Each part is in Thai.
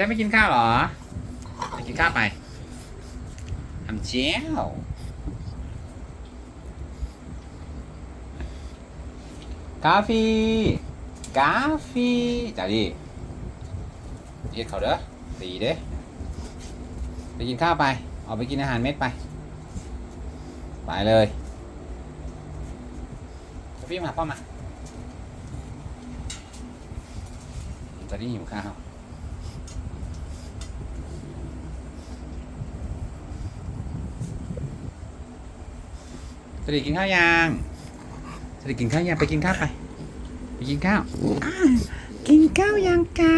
จ๊ไม่กินข้าวหรอไปกินข้าวไปทำเจียวกาฟีกาฟีจ่าดิเรียกเขาเด้อตีเด้ไปกินข้าวไป ออกไปกินอาหารเม็ดไป ไปเลยกาฟีมาพ่อมาตอนนี้หิวข้าว สวัสดีกินข้าวยังสวัสดีกินข้าวยังไปกินข้าวไปไปกินข้าวกินข้าวยังกะ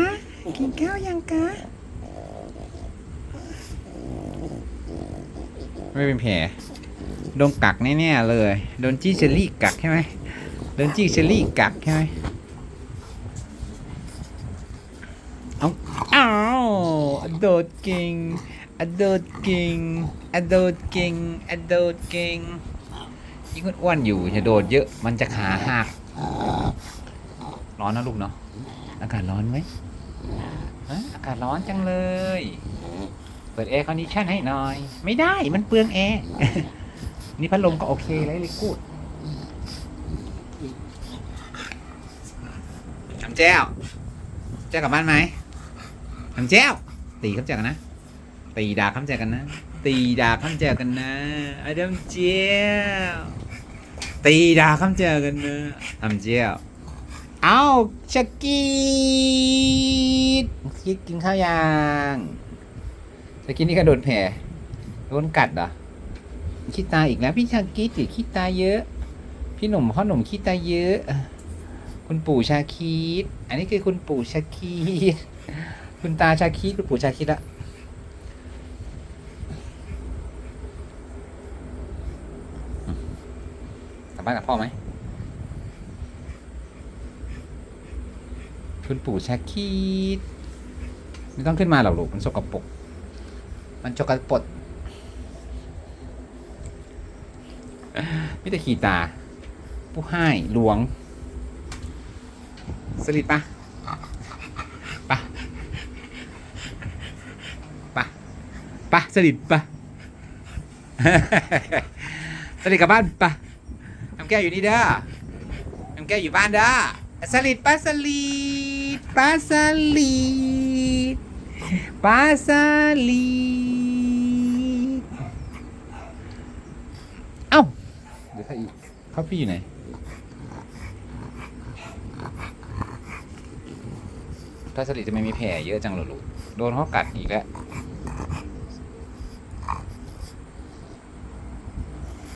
กินข้าวยังกะไม่เป็นแผลโดนกักแน่ๆเลยโดนจี้เชอรี่กักใช่ไหมโดนจี้เชอรี่กักใช่ไหมเอาอ้าวอโดดเก่งอโดดเก่งอโดดเก่งอโดดเก่ง ยิ่งอ้วนอยู่จะโดดเยอะมันจะขาหักร้อนนะลูกเนาะอากาศร้อนไหมอากาศร้อนจังเลย เปิดแอร์คอนดิชันให้หน่อย ไม่ได้มันเปลืองแอร์นี่พัดลมก็โอเคเลยเลยกูดทำแจ้วแจ้วกลับบ้านไหมทำแจ้วตีข้ามแจ้วนะ ตีดาข้ามแจกันนะ ตีดาข้ามแจกันนะไอ้ดำเจ้วตีดาข้ามแจกันนะทำแจ้วเอาชักกี้คิดกินข้าวยังชักกี้นี่ก็โดนแผลโดนกัดเหรอขี้ตาอีกแล้วพี่ชักกี้ติดขี้ตาเยอะ พี่หนุ่มพ่อหนุ่มขี้ตาเยอะ คุณปู่ชาคีดอันนี้คือคุณปู่ชาคีดคุณตาชาคีดคุณปู่ชาคีดละ ลับบ้านกับพ่อไหมคุณปู่ชาคีดไม่ต้องขึ้นมาหรอกลูกมันสกปรกมันจกกระปรกมิตรขีตา ผู้ให้หลวง สลิดปะปะปะปะสลิดปะสลิดกลับบ้านปะ น้ำแก้วอยู่นี่เด้อน้ำแก้วอยู่บ้านเด้อสลิดปลาสลิดปลาสลิดปลาสลิดเอ้าเดี๋ยวถ้าอีกเขาพี่อยู่ไหนปลาสลิดจะไม่มีแผลเยอะจังเหรอลูกโดนเขากัดอีกแล้ว